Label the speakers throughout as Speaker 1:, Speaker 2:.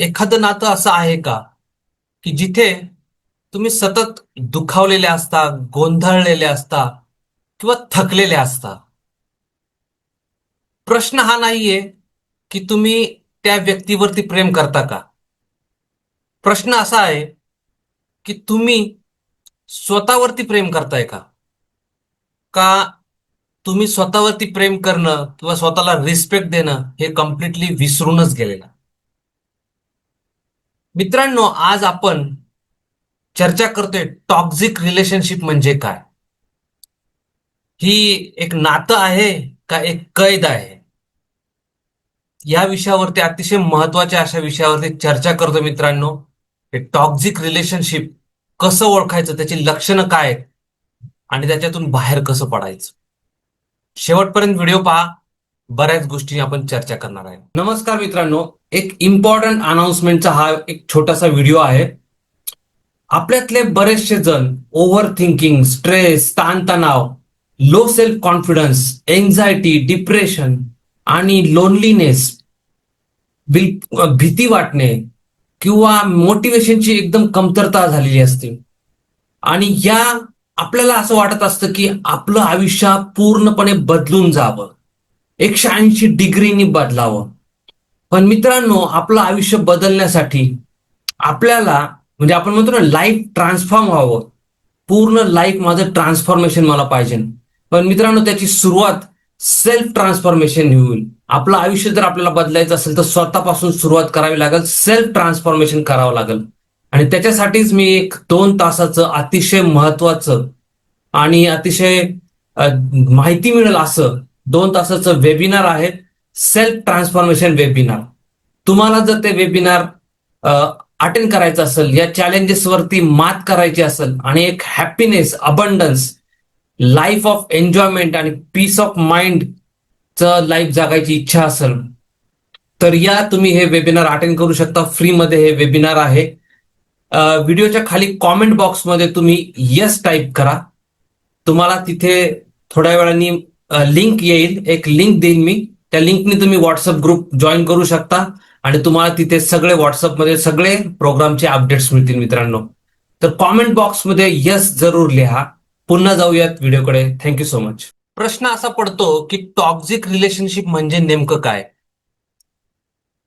Speaker 1: एखादं नातं असं आहे का? की जिथे तुम्ही सतत दुखावलेले असता गोंधळलेले असता किंवा थकलेले असता? प्रश्न हा नाहीये की तुम्ही त्या व्यक्तीवरती प्रेम करता का? प्रश्न असा आहे की तुम्ही स्वतःवरती प्रेम करताय का? का तुम्ही स्वतःवरती प्रेम करणं किंवा स्वतःला रिस्पेक्ट देणं हे कम्प्लिटली विसरूनच गेलेलं मित्रांनो आज आपण चर्चा करतोय टॉक्झिक रिलेशनशिप म्हणजे काय? ही एक नातं आहे का एक कैद आहे? या विषयावरती अतिशय महत्त्वाच्या अशा विषयावरती चर्चा करतो मित्रांनो. हे टॉक्झिक रिलेशनशिप कसं ओळखायचं त्याची लक्षणं काय आहेत? आणि त्याच्यातून बाहेर कसं पडायचं? शेवटपर्यंत व्हिडिओ पहा. बऱ्याच गोष्टी आपण चर्चा करणार आहे. नमस्कार मित्रांनो एक इम्पॉर्टंट अनाउन्समेंटचा हा एक छोटासा व्हिडिओ आहे. आपल्यातले बरेचसे जण ओव्हर थिंकिंग स्ट्रेस ताणतणाव low self confidence anxiety depression आणि लोनलीनेस भीती वाटणे किंवा मोटिवेशनची एकदम कमतरता झालेली असते. आणि या आपल्याला असं वाटत असतं की आपलं आयुष्य पूर्णपणे बदलून जावं. एकशे ऐंशी डिग्रीनी बदलावं. पण मित्रांनो आपलं आयुष्य बदलण्यासाठी आपल्याला म्हणजे आपण म्हणतो ना लाईफ ट्रान्सफॉर्म व्हावं. पूर्ण लाईफ माझं ट्रान्सफॉर्मेशन मला पाहिजे. पण मित्रांनो त्याची सुरुवात सेल्फ ट्रान्सफॉर्मेशन होईल. आपलं आयुष्य जर आपल्याला बदलायचं असेल तर स्वतःपासून सुरुवात करावी लागेल सेल्फ ट्रान्सफॉर्मेशन करावं लागेल. आणि त्याच्यासाठीच मी एक दोन तासाचं अतिशय महत्वाचं आणि अतिशय माहिती मिळेल असं दोन तासाचं वेबिनार आहे. सेल्फ ट्रान्सफॉर्मेशन वेबिनार तुम्हाला जर ते वेबिनार अटेंड करायचं असेल या चॅलेंजेसवरती मात करायची असेल आणि एक happiness abundance life of enjoyment आणि पीस ऑफ माइंड च लाईफ जगायची इच्छा असेल तर या तुम्ही हे वेबिनार अटेंड करू शकता. फ्रीमध्ये हे वेबिनार आहे. व्हिडिओच्या खाली कॉमेंट बॉक्समध्ये तुम्ही यस टाईप करा. तुम्हाला तिथे थोड्या वेळाने लिंक येईल. एक लिंक देईन मी. त्या लिंकने तुम्ही व्हॉट्सअप ग्रुप जॉईन करू शकता. आणि तुम्हाला तिथे सगळे व्हॉट्सअपमध्ये सगळे प्रोग्रामचे अपडेट्स मिळतील मित्रांनो. तर कॉमेंट बॉक्समध्ये यस जरूर लिहा. पुन्हा जाऊयात व्हिडिओकडे. थँक्यू सो मच प्रश्न असा पडतो की टॉक्झिक रिलेशनशिप म्हणजे नेमकं काय?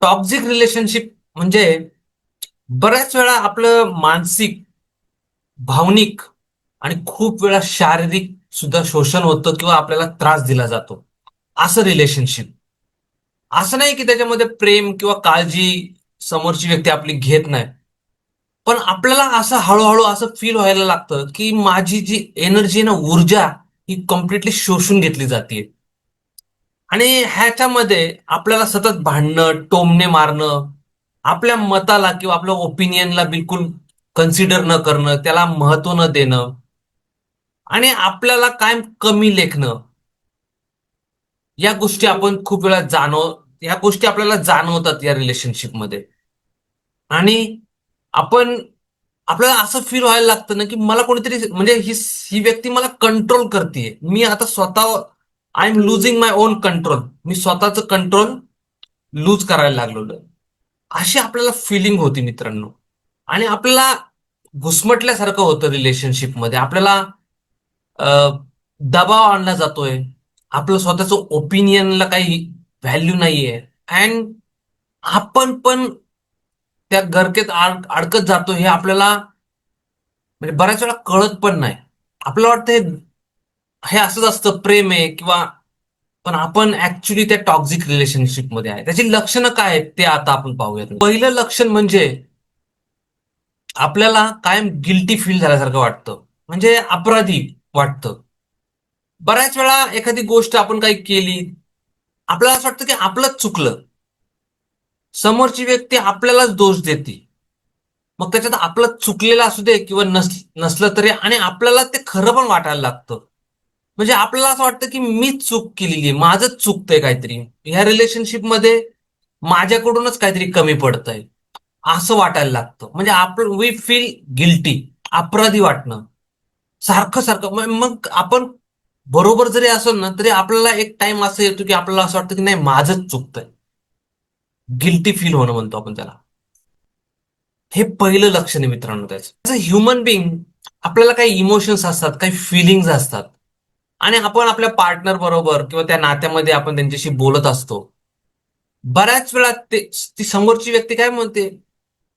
Speaker 1: टॉक्झिक रिलेशनशिप म्हणजे बऱ्याच वेळा आपलं मानसिक भावनिक आणि खूप वेळा शारीरिक सुद्धा शोषण होतं किंवा आपल्याला त्रास दिला जातो. असं रिलेशनशिप असं नाही की त्याच्यामध्ये प्रेम किंवा काळजी समोरची व्यक्ती आपली घेत नाही. पण आपल्याला असं हळूहळू असं फील व्हायला लागतं की माझी जी एनर्जी ना ऊर्जा ही कम्प्लिटली शोषून घेतली जाते आणि ह्याच्यामध्ये आपल्याला सतत भांडणं टोमणे मारणं आपल्या मताला किंवा आपल्या ओपिनियनला बिलकुल कन्सिडर न करणं त्याला महत्त्व न देणं आणि आपल्याला कायम कमी लेखणं. या गोष्टी आपण खूप वेळा जाणव या गोष्टी आपल्याला जाणवतात या रिलेशनशिपमध्ये आणि आपण आपल्याला असं फील व्हायला लागतं ना की मला कोणीतरी म्हणजे ही ही व्यक्ती मला कंट्रोल करते मी आता स्वतः I am losing my own control मी स्वतःच कंट्रोल लूज करायला लागलेलो अशी आपल्याला फिलिंग होती मित्रांनो. आणि आपल्याला घुसमटल्यासारखं होतं रिलेशनशिपमध्ये आपल्याला दबाव आणला जातोय. आपलं स्वतःचं ओपिनियनला काही व्हॅल्यू नाहीये. अँड आपण पण त्या गरकेत अडकत जातो हे आपल्याला म्हणजे बऱ्याच वेळा कळत पण नाही. आपल्याला वाटतं हे असंच असतं प्रेम आहे किंवा पण आपण ऍक्च्युली त्या टॉक्झिक रिलेशनशिपमध्ये आहे. त्याची लक्षणं काय आहेत ते आता आपण पाहूयात. पहिलं लक्षण म्हणजे आपल्याला कायम गिल्टी फील झाल्यासारखं वाटतं. म्हणजे अपराधी. वाटतं. बऱ्याच वेळा एखादी गोष्ट आपण काही केली आपल्याला असं वाटतं की आपलंच चुकलं. समोरची व्यक्ती आपल्यालाच दोष देते. मग त्याच्यात आपलं चुकलेलं असू दे किंवा नस नसलं तरी आणि आपल्याला ते खरं पण वाटायला लागतं. म्हणजे आपल्याला असं वाटतं की मीच चूक केलेली आहे माझंच चुकतंय काहीतरी. ह्या रिलेशनशिपमध्ये माझ्याकडूनच काहीतरी कमी पडतंय. असं वाटायला लागतं. म्हणजे आपण वी फील गिल्टी अपराधी वाटणं. सारखं सारखं. मग आपण बरोबर जरी असेल ना तरी आपल्याला एक टाइम असं येतो की आपल्याला असं वाटतं की नाही माझंच चुकतंय. गिल्टी फील होणं म्हणतो आपण त्याला. हे पहिलं लक्षण आहे मित्रांनो त्याचं. ह्युमन बिंग आपल्याला काही इमोशन्स असतात काही फिलिंग्स असतात. आणि आपण आपल्या पार्टनर बरोबर किंवा त्या नात्यामध्ये आपण त्यांच्याशी बोलत असतो. बऱ्याच वेळा ते ती समोरची व्यक्ती काय म्हणते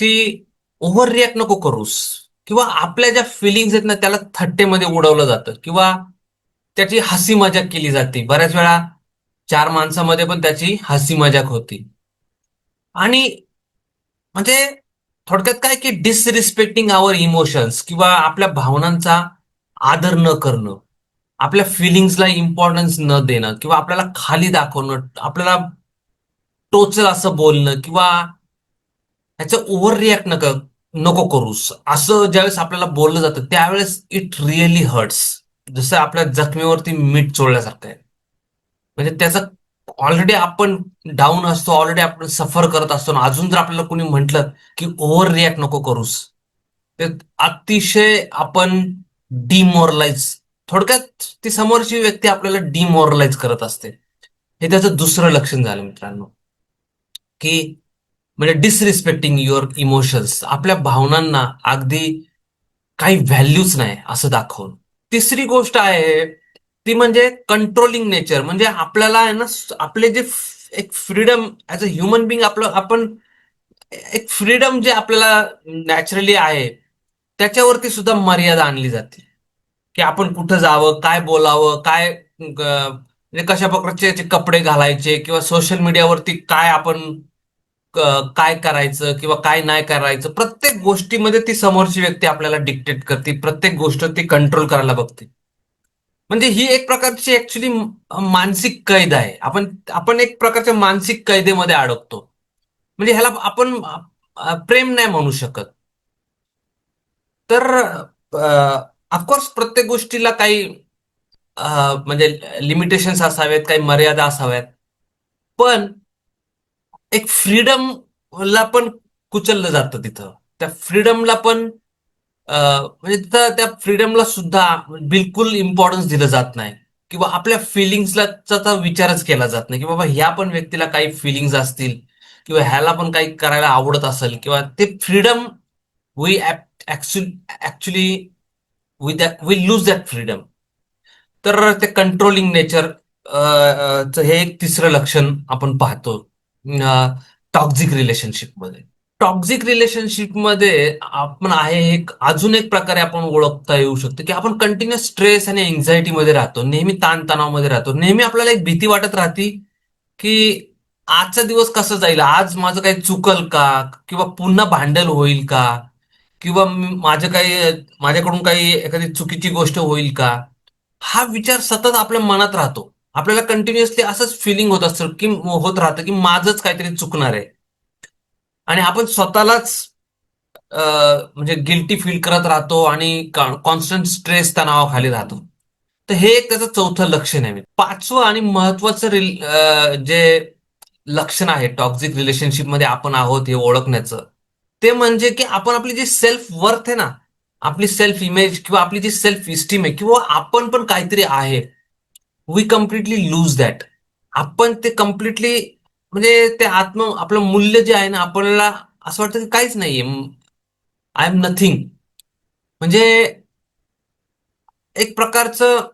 Speaker 1: ती ओव्हर रिॲक्ट नको करूस. किंवा आपल्या ज्या फिलिंग्स आहेत ना त्याला थट्टेमध्ये उडवलं जातं. किंवा त्याची हसी मजाक केली जाते. बऱ्याच वेळा चार माणसामध्ये पण त्याची हसी मजाक होती. आणि म्हणजे थोडक्यात काय की डिसरिस्पेक्टिंग आवर इमोशन्स किंवा आपल्या भावनांचा आदर न करणं आपल्या फिलिंग्सला इम्पॉर्टन्स न देणं किंवा आपल्याला खाली दाखवणं आपल्याला टोचल असं बोलणं किंवा ह्याचं ओव्हर रिॲक्ट कर नको करूस असं ज्यावेळेस आपल्याला बोललं जातं त्यावेळेस इट रिअली हर्ट्स जसं आपल्या जखमेवरती मीठ चोळल्यासारखं आहे. म्हणजे त्याचा ऑलरेडी आपण डाऊन असतो ऑलरेडी आपण सफर करत असतो आणि अजून जर आपल्याला कोणी म्हटलं की ओव्हर रिॲक्ट नको करूस ते अतिशय आपण डिमोरलाइज थोडक्यात ती समोरची व्यक्ती आपल्याला डिमोरलाइज करत असते. हे त्याचं दुसरं लक्षण झालं मित्रांनो. की म्हणजे डिसरिस्पेक्टिंग युअर इमोशन्स आपल्या भावनांना अगदी काही व्हॅल्यूच नाही असं दाखवून. तिसरी गोष्ट आहे ती म्हणजे कंट्रोलिंग नेचर म्हणजे आपल्याला आहे ना आपले जे एक freedom as a human being आपलं आपण एक फ्रीडम जे आपल्याला नॅचरली आहे त्याच्यावरती सुद्धा मर्यादा आणली जाते. की आपण कुठं जावं काय बोलावं काय म्हणजे कशा प्रकारचे कपडे घालायचे किंवा सोशल मीडियावरती काय आपण काय करायचं किंवा काय नाही करायचं प्रत्येक गोष्टीमध्ये ती समोरची व्यक्ती आपल्याला डिक्टेट करते प्रत्येक गोष्ट ती कंट्रोल करायला बघते. म्हणजे ही एक प्रकारची ऍक्च्युली मानसिक कैद आहे. आपण आपण एक प्रकारच्या मानसिक कैदेमध्ये अडकतो. म्हणजे ह्याला आपण प्रेम नाही म्हणू शकत. तर ऑफकोर्स प्रत्येक गोष्टीला काही म्हणजे लिमिटेशन्स असावेत काही मर्यादा असाव्यात. पण एक फ्रीडमला पण कुचललं जातं तिथं. त्या फ्रीडमला पण म्हणजे तिथं त्या फ्रीडमला सुद्धा बिलकुल इम्पॉर्टन्स दिलं जात नाही. किंवा आपल्या फिलिंग्सला तर विचारच केला जात नाही. की बाबा ह्या पण व्यक्तीला काही फिलिंग्स असतील किंवा ह्याला पण काही करायला आवडत असेल किंवा ते freedom we actually we we lose that freedom तर ते कंट्रोलिंग नेचर हे एक तिसरं लक्षण आपण पाहतो. टॉक्झिक रिलेशनशिपमध्ये टॉक्झिक रिलेशनशिपमध्ये आपण आहे एक अजून एक प्रकारे आपण ओळखता येऊ शकतो की आपण कंटिन्युअस स्ट्रेस आणि एन्झायटीमध्ये राहतो. नेहमी ताणतणावमध्ये राहतो. नेहमी आपल्याला एक भीती वाटत राहते की आजचा दिवस कसं जाईल? आज माझं काही चुकल का? किंवा पुन्हा भांडल होईल का? किंवा माझं काही माझ्याकडून काही एखादी चुकीची गोष्ट होईल का? हा विचार सतत आपल्या मनात राहतो. आपल्याला कंटिन्युअसली असंच फिलिंग होत असतं की होत राहतं की माझंच काहीतरी चुकणार आहे. आणि आपण स्वतःलाच म्हणजे गिल्टी फील करत राहतो आणि कॉन्स्टंट स्ट्रेस तणावाखाली राहतो. तर हे एक त्याचं चौथं लक्षण आहे. पाचवं आणि महत्वाचं जे लक्षण आहे टॉक्झिक रिलेशनशिपमध्ये आपण आहोत हे ओळखण्याचं ते म्हणजे की आपण आपली जी सेल्फ वर्थ आहे ना आपली सेल्फ इमेज किंवा आपली जी सेल्फ इस्टीम आहे किंवा आपण पण काहीतरी आहे वी कम्प्लिटली लूज दॅट आपण ते कम्प्लिटली म्हणजे ते आत्म आपलं मूल्य जे आहे ना आपल्याला असं वाटतं की काहीच नाहीये. आय एम नथिंग म्हणजे एक प्रकारचं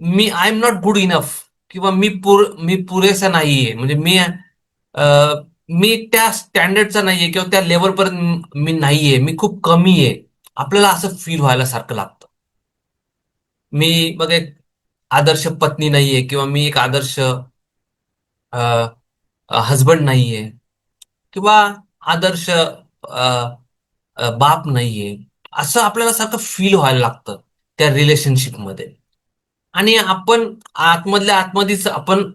Speaker 1: मी I am not good enough किंवा मी पुर मी पुरेसा नाहीये. म्हणजे मी मी त्या स्टँडर्डचा नाहीये किंवा त्या लेवलपर्यंत मी नाहीये. मी खूप कमी आहे आपल्याला असं फील व्हायला सारखं लागतं. मी मग एक आदर्श पत्नी नाहीये किंवा मी एक आदर्श हजबंड नाहीये किंवा आदर्श बाप नाहीये असं आपल्याला सारखं फील व्हायला लागतं त्या रिलेशनशिपमध्ये आणि आपण आतमधल्या आतमध्येच आपण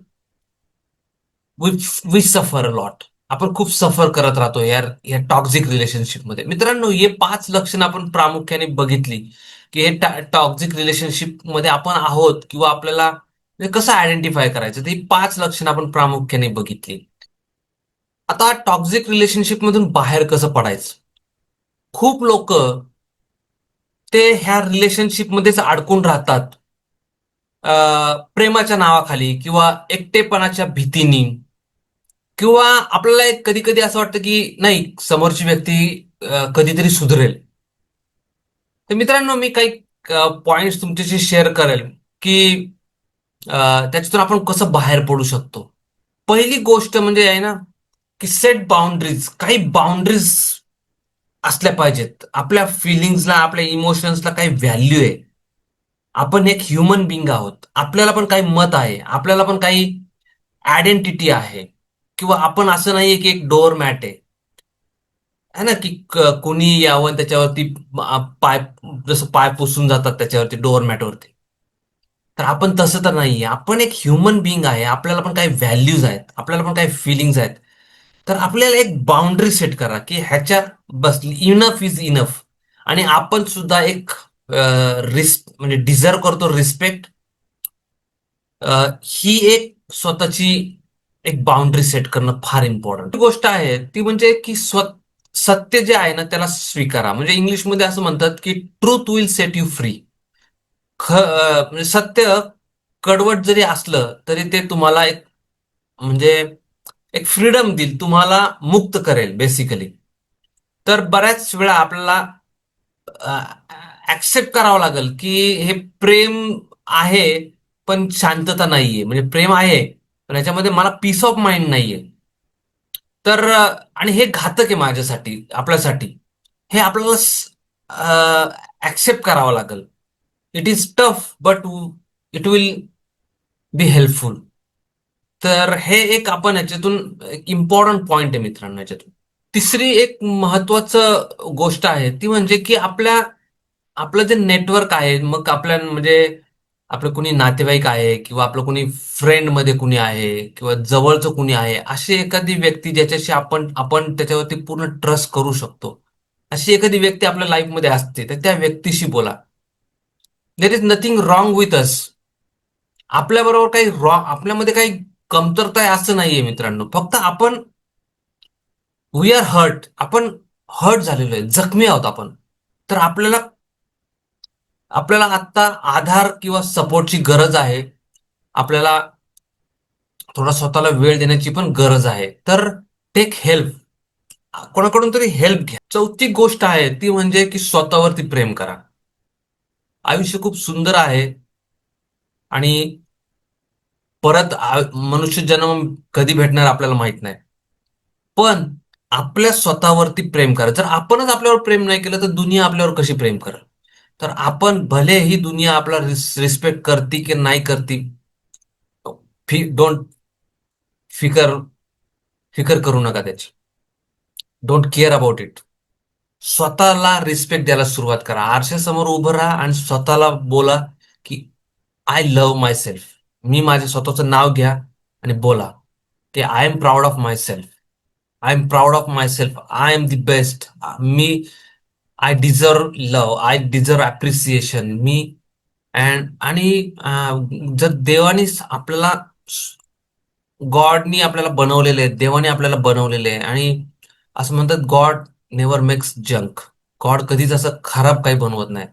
Speaker 1: वी सफर लॉट आपण खूप सफर करत राहतो या या टॉक्झिक रिलेशनशिपमध्ये मित्रांनो हे पाच लक्षणं आपण प्रामुख्याने बघितली. की हे टॉक्झिक रिलेशनशिपमध्ये आपण आहोत किंवा आपल्याला कसं आयडेंटिफाय करायचं? ते पाच लक्षणं आपण प्रामुख्याने बघितली. आता टॉक्झिक रिलेशनशिप मधून बाहेर कसं पडायचं? खूप लोक ते ह्या रिलेशनशिप मध्येच अडकून राहतात प्रेमाच्या नावाखाली किंवा एकटेपणाच्या भीतीनी किंवा आपल्याला कधी कधी असं वाटतं की नाही समोरची व्यक्ती कधीतरी सुधरेल. तर मित्रांनो मी काही पॉइंट्स तुमच्याशी शेअर करेल की त्याच्यातून आपण कसं बाहेर पडू शकतो. पहिली गोष्ट म्हणजे आहे ना की सेट बाउंड्रीज काही बाउंड्रीज असल्या पाहिजेत. आपल्या फिलिंग्सला आपल्या इमोशन्सला काही व्हॅल्यू आहे. आपण एक ह्युमन बिंग आहोत. आपल्याला पण काही मत आहे. आपल्याला पण काही आयडेंटिटी आहे. किंवा आपण असं नाही की एक डोअर मॅट आहे. आहे ना की क- कोणी यावं आणि त्याच्यावरती अ, पाय जसं पाय पुसून जातात त्याच्यावरती डोअरमॅटवरती तर आपण तसं तर नाहीये आपण एक ह्युमन बिंग आहे. आपल्याला पण काही व्हॅल्यूज आहेत. आपल्याला पण काही फिलिंग्स आहेत. तर आपल्याला एक बाउंड्री सेट करा की ह्याच्या बस इनफ इज इनफ आणि आपण सुद्धा एक रिस्क म्हणजे डिझर्व करतो रिस्पेक्ट ही एक स्वतःची एक बाउंड्री सेट करणं फार इम्पॉर्टंट गोष्ट आहे ती म्हणजे की स्व सत्य जे आहे ना त्याला स्वीकारा. म्हणजे इंग्लिशमध्ये असं म्हणतात की truth will set you free ख म्हणजे सत्य कडवट जरी असलं तरी ते तुम्हाला एक म्हणजे एक फ्रीडम देईल तुम्हाला मुक्त करेल बेसिकली तर बऱ्याच वेळा आपल्याला ऍक्सेप्ट करावं लागेल की हे प्रेम आहे पण शांतता नाहीये. म्हणजे प्रेम आहे पण याच्यामध्ये मला पीस ऑफ माइंड नाहीये. तर आणि हे घातक आहे माझ्यासाठी आपल्यासाठी. हे आपल्याला ऍक्सेप्ट करावं लागेल. It is tough but it will be helpful तर हे एक आपण याच्यातून एक इम्पॉर्टंट पॉइंट आहे मित्रांनो याच्यातून. तिसरी एक महत्वाचं गोष्ट आहे ती म्हणजे की आपल्या आपलं जे नेटवर्क आहे मग आपल्या म्हणजे आपलं कुणी नातेवाईक आहे किंवा आपलं कुणी फ्रेंडमध्ये कुणी आहे किंवा जवळचं कुणी आहे अशी एखादी व्यक्ती ज्याच्याशी आपण आपण त्याच्यावरती पूर्ण ट्रस्ट करू शकतो. अशी एखादी व्यक्ती आपल्या लाईफमध्ये असते तर त्या व्यक्तीशी बोला. There is nothing wrong with us आपल्याबरोबर काही रॉ आपल्यामध्ये काही कमतरता आहे असं नाहीये मित्रांनो. फक्त आपण वी आर हर्ट आपण हर्ट झालेलो आहे जखमी आहोत आपण. तर आपल्याला आपल्याला आत्ता आधार किंवा सपोर्टची गरज आहे. आपल्याला थोडा स्वतःला वेळ देण्याची पण गरज आहे. तर टेक हेल्प कोणाकडून तरी हेल्प घ्या. चौथी गोष्ट आहे ती म्हणजे की स्वतःवरती प्रेम करा. आयुष्य खूप सुंदर आहे. आणि परत मनुष्य जन्म कधी भेटणार आपल्याला माहीत नाही. पण आपल्या स्वतःवरती प्रेम करा. जर आपणच आपल्यावर प्रेम नाही केलं तर दुनिया आपल्यावर कशी प्रेम करेल? तर आपण भले ही दुनिया आपला रिस्पेक्ट करती की नाही करती फी डोंट फिकर फिकर करू नका त्याची. डोंट केअर अबाउट इट स्वतःला रिस्पेक्ट द्यायला सुरुवात करा. आरशासमोर उभं राहा आणि स्वतःला बोला की आय लव्ह माय सेल्फ मी माझ्या स्वतःचं नाव घ्या आणि बोला. ते I am proud of myself I am proud of myself I am the best me I deserve love I deserve appreciation me and आणि जर देवाने आपल्याला गॉडनी आपल्याला बनवलेले आहे देवाने आपल्याला बनवलेले आहे आणि असं म्हणतात God never makes junk. God कधीच असं खराब काही बनवत नाही.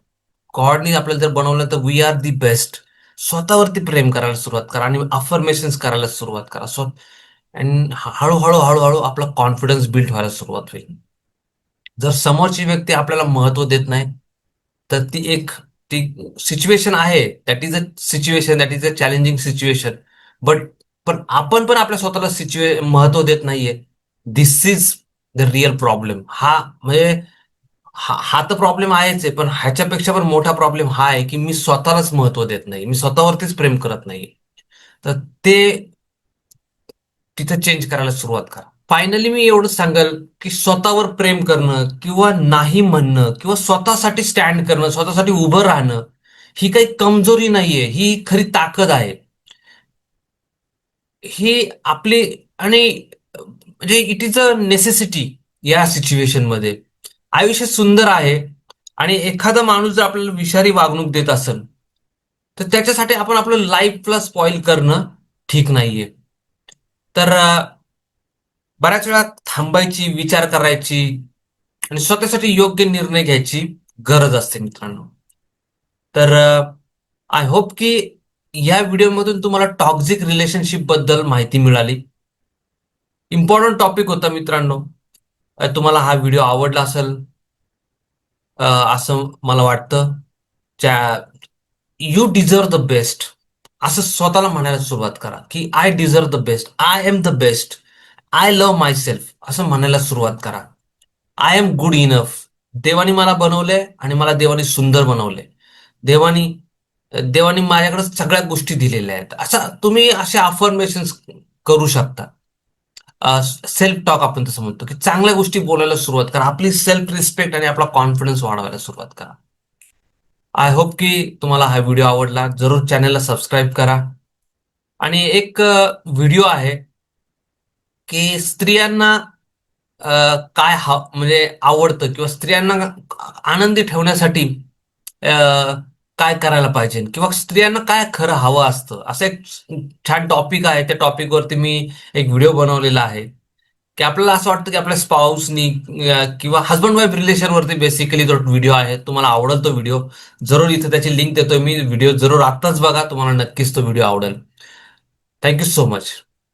Speaker 1: गॉडनी आपल्याला जर बनवलं तर वी आर दी बेस्ट. स्वतःवरती प्रेम करायला सुरुवात करा आणि अफर्मेशन्स करायला सुरुवात करा. सो अँड हळूहळू हळूहळू आपला कॉन्फिडन्स बिल्ड व्हायला सुरुवात होईल. जर समोरची व्यक्ती आपल्याला महत्त्व देत नाही तर ती एक ती सिच्युएशन आहे. That is a situation that is a challenging situation but पण आपण पण आपल्या स्वतःला सिच्युए महत्त्व देत नाहीये. This is the real problem हा म्हणजे हा हा तर प्रॉब्लेम आहेच आहे पण ह्याच्यापेक्षा पण मोठा प्रॉब्लेम हा आहे की मी स्वतःलाच महत्त्व देत नाही. मी स्वतःवरतीच प्रेम करत नाही तर ते तिथं चेंज करायला सुरुवात करा. फायनली मी एवढंच सांगेल की स्वतःवर प्रेम करणं किंवा नाही म्हणणं किंवा स्वतःसाठी स्टँड करणं स्वतःसाठी उभं राहणं ही काही कमजोरी नाहीये. ही खरी ताकद आहे. ही आपली आणि म्हणजे इट इज अ नेसेसिटी या सिच्युएशनमध्ये. आयुष्य सुंदर आहे आणि एखादा माणूस जर आपल्याला विषारी वागणूक देत असेल तर त्याच्यासाठी आपण आपलं लाईफला स्पॉइल करणं ठीक नाहीये. तर बऱ्याच वेळा थांबायची विचार करायची आणि स्वतःसाठी योग्य निर्णय घ्यायची गरज असते मित्रांनो. तर आय होप की या व्हिडिओमधून तुम्हाला टॉक्झिक रिलेशनशिपबद्दल माहिती मिळाली. इम्पॉर्टंट टॉपिक होता मित्रांनो. तुम्हाला हा व्हिडिओ आवडला असेल असं मला वाटतं. ज्या यू डिझर्व द बेस्ट असं स्वतःला म्हणायला सुरुवात करा की I deserve the best I am the best I love myself असं म्हणायला सुरुवात करा. आय एम गुड इनफ देवानी मला बनवलंय आणि मला देवानी सुंदर बनवलंय. देवानी देवानी माझ्याकडे सगळ्या गोष्टी दिलेल्या आहेत. अशा तुम्ही असे अफर्मेशन करू शकता. सेल्फ टॉक आपण तसं म्हणतो की चांगल्या गोष्टी बोलायला सुरुवात करा. आपली सेल्फ रिस्पेक्ट आणि आपला कॉन्फिडन्स वाढवायला सुरुवात करा. आय होप की तुम्हाला हा व्हिडिओ आवडला. जरूर चॅनलला सबस्क्राईब करा. आणि एक व्हिडिओ आहे. की स्त्रियांना काय हा म्हणजे आवडतं किंवा स्त्रियांना आनंदी ठेवण्यासाठी काय करायला पाहिजे? किंवा स्त्रियांना काय खरं हवं असतं? असं एक छान टॉपिक आहे. त्या टॉपिकवरती मी एक व्हिडिओ बनवलेला आहे. की आपल्याला असं वाटतं की आपल्या स्पाऊसनी किंवा हस्बंड वाईफ रिलेशनवरती बेसिकली जो व्हिडिओ आहे तुम्हाला आवडेल तो व्हिडिओ जरूर इथे त्याची लिंक देतोय मी. व्हिडिओ जरूर आत्ताच बघा. तुम्हाला नक्कीच तो व्हिडिओ आवडेल. Thank you so much